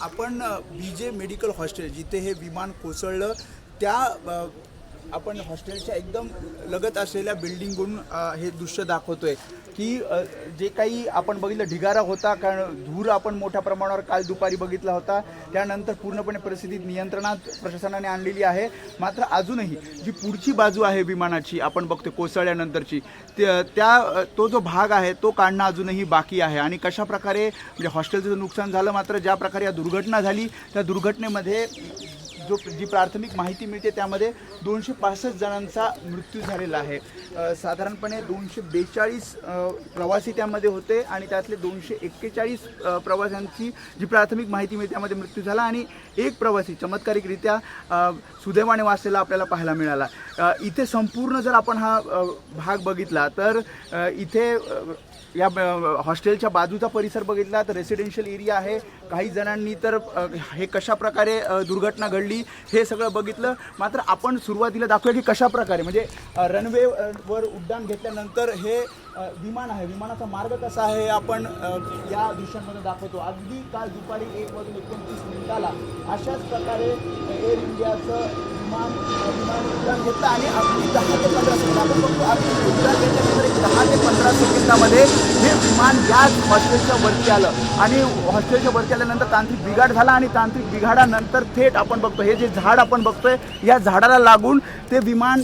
आपण B J medical hostel जिथे हे विमान कोसळलं त्या आपण हॉस्टेलच्या एकदम लगत असलेल्या बिल्डिंगवरून हे दृश्य दाखवतोय की जे काही आपण बघितलं ढिगारा होता कारण धूर आपण मोठ्या प्रमाणावर काल दुपारी बघितला होता. त्यानंतर पूर्णपणे परिस्थिती नियंत्रणात प्रशासनाने आणलेली आहे. मात्र अजूनही जी पुढची बाजू आहे विमानाची आपण बघतो कोसळल्यानंतरची त्या तो जो भाग आहे तो काढणं अजूनही बाकी आहे. आणि कशा प्रकारे म्हणजे हॉस्टेलचं नुकसान झालं मात्र ज्या प्रकारे या दुर्घटना झाली त्या दुर्घटनेमध्ये जो जी प्राथमिक माहिती मिळते त्यामध्ये दोनशे पासष्ट जणांचा मृत्यू झालेला आहे. साधारणपणे दोनशे बेचाळीस प्रवासी त्यामध्ये होते आणि त्यातले दोनशे एक्केचाळीस प्रवाशांची जी प्राथमिक माहिती मिळते त्यामध्ये मृत्यू झाला आणि एक प्रवासी चमत्कारिकरित्या सुदैवाने वाचलेला आपल्याला पाहायला मिळाला. इथे संपूर्ण जर आपण हा भाग बघितला तर इथे या हॉस्टेलच्या बाजूचा परिसर बघितला तर रेसिडेन्शियल एरिया आहे. काही जणांनी तर हे कशा प्रकारे दुर्घटना घडली हे सगळं बघितलं. मात्र आपण सुरुवातीला दाखवूया की कशा प्रकारे. म्हणजे रनवे वर उड्डाण घेतल्यानंतर हे विमान आहे. विमानाचा मार्ग कसा आहे आपण या दृश्यांमध्ये दाखवतो. अगदी काल दुपारी एक वाजून एकोणतीस मिनिटाला अशाच प्रकारे एअर इंडियाचं विमान विमान उड्डाण घेतलं आणि अगदी दहा ते पंधरा मिनिट आपण बघतो अगदी उड्डाण घेतलं. दहा ते पंधरा सेकंदामध्ये हे विमान याच हॉस्टेलच्या वरती आलं. आणि हॉस्टेलच्या वरती आल्यानंतर तांत्रिक बिघाड झाला आणि तांत्रिक बिघाडानंतर थेट आपण बघतो हे जे झाड आपण बघतोय या झाडाला लागून ते विमान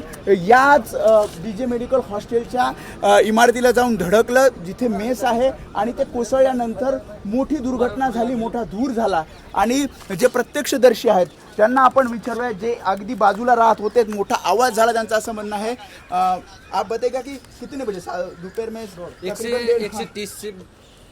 याच बी जे मेडिकल हॉस्टेलच्या इमारतीला जाऊन धडकलं जिथे मेस आहे आणि ते कोसळल्यानंतर मोठी दुर्घटना झाली मोठा धूर झाला. आणि जे प्रत्यक्षदर्शी आहेत त्यांना आपण विचारूया जे अगदी बाजूला राहत होते मोठा आवाज झाला त्यांचं असं म्हणणं आहे. आप बताएगा की कितने बजे? दोपहर में एक से तकरीबन डेढ़- एक से तीस से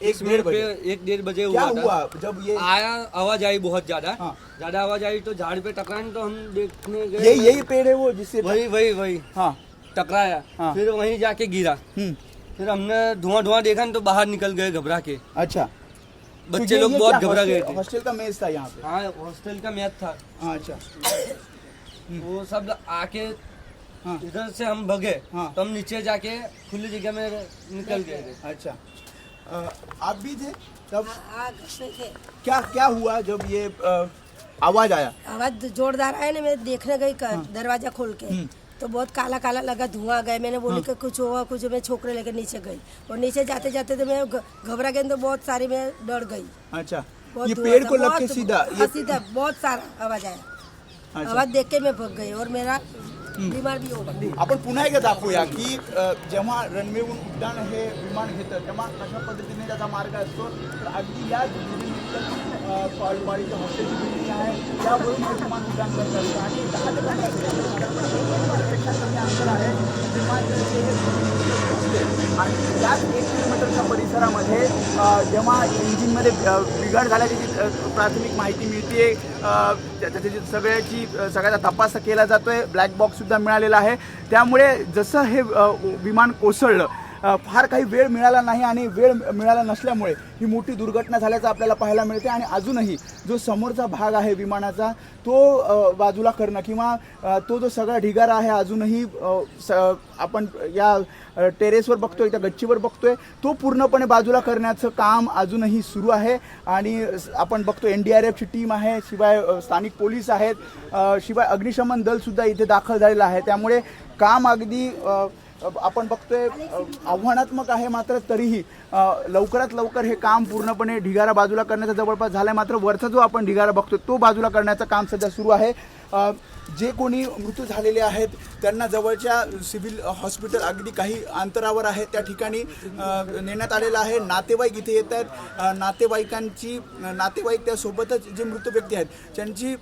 एक डेढ़ बजे। पे एक डेढ़ बजे हुआ हुआ? जब ये आया आवाज आई बहुत ज्यादा। हाँ। ज्यादा आवाज आई तो झाड़ पे टकराने तो हम देखने गए। यही यही पेड़ है वो जिससे वही वही वही। हाँ। टकराया। हाँ। फिर वहीं जाके गिरा। हम्म। फिर हमने धुआं धुआं देखा न तो बाहर निकल गए घबरा के। अच्छा। बच्चे लोग बहुत घबरा गए थे। हॉस्टल का मेज था यहाँ पे। हाँ हॉस्टल का मैच था। हाँ, अच्छा। वो सब आके हाँ। इधर से हम भगे हाँ। तो हम नीचे जाके खुली जगह में निकल गए थे। अच्छा। आप भी थे? तब आग थे। क्या क्या हुआ जब ये आवाज़ आया? आवाज़ जोरदार आया ना मैं देखने गई कर दरवाज़ा खोल के। तो बहुत काला काला लगा धुआँ गया। मैंने बोली कि कुछ हुआ कुछ मैं छोकरे लेकर नीचे गई। और नीचे जाते जाते तो मैं घबरा गई तो बहुत सारी मैं डर गई। अच्छा ये पेड़ को लग के सीधा हाँ, ये सीधा बहुत सारा आवाज़ आया। अच्छा। आवाज़ देख के मैं भग गई और मेरा बीमार भी हो गई आपण पुन्हा एकदा दाखवूया की जेव्हा रनवेहून उड्डाण हे विमान घेतं तेव्हा कशा पद्धतीने त्याचा मार्ग असतो तर अगदी या कॉलवाडीच्या हॉस्टेलची बिल्डिंग आहे त्यावरून आणि दहा कमी अंतर आहे आणि एक किलोमीटरच्या परिसरामध्ये जेव्हा इंजिनमध्ये बिघाड झाल्याची जी प्राथमिक माहिती मिळते त्याची सगळ्याची सगळ्याचा तपास केला जातोय ब्लॅक बॉक्स सुद्धा मिळालेला आहे. त्यामुळे जसं हे विमान कोसळलं फार काही वेळ मिळाला नाही आणि वेळ मिळाला नसल्यामुळे ही मोठी दुर्घटना झाल्याचं आपल्याला पाहायला मिळते. आणि अजूनही जो समोरचा भाग आहे विमानाचा तो बाजूला करणं किंवा तो जो सगळा ढिगारा आहे अजूनही स- आपण या टेरेसवर बघतोय त्या गच्चीवर बघतोय तो पूर्णपणे बाजूला करण्याचं काम अजूनही सुरू आहे. आणि आपण बघतो एन डी आर एफची टीम आहे शिवाय स्थानिक पोलीस आहेत शिवाय अग्निशमन दलसुद्धा इथे दाखल झालेलं आहे. त्यामुळे काम अगदी आपण बघतोय आव्हानात्मक आहे मात्र तरीही लवकरात लवकर हे काम पूर्णपणे ढिगारा बाजूला करण्याचा जवळपास झालाय. मात्र वरचा जो आपण ढिगारा बघतोय तो बाजूला करण्याचं काम सध्या सुरू आहे. जे कोणी मृत्यू झालेले आहेत त्यांना जवळच्या सिव्हिल हॉस्पिटल अगदी काही अंतरावर आहे. त्या ठिकाणी नेण्यात आलेलं आहे. नातेवाईक इथे येत आहेत. नातेवाईकांची नातेवाईक त्यासोबतच जे मृत व्यक्ती आहेत त्यांची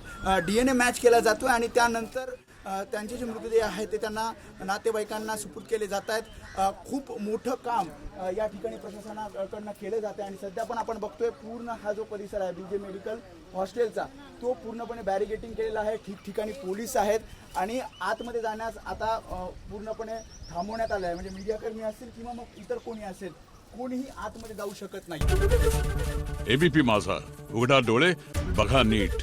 डी एन ए मॅच केला जातो आणि त्यानंतर त्यांचे जे मृतदेह आहेत ते त्यांना नातेवाईकांना सुपूर्द केले जात आहेत. खूप मोठं काम या ठिकाणी प्रशासनाकडनं केलं जातं आणि सध्या पण आपण बघतोय पूर्ण हा जो परिसर आहे बी जे मेडिकल हॉस्टेलचा तो पूर्णपणे बॅरिगेटिंग केलेला आहे. ठिकठिकाणी पोलीस आहेत. आणि आतमध्ये जाण्यास आता पूर्णपणे थांबवण्यात आलं आहे म्हणजे मीडियाकर्मी असतील किंवा मग इतर कोणी असेल कोणीही आतमध्ये जाऊ शकत नाही. एबीपी माझा. उघडा डोळे बघा नीट.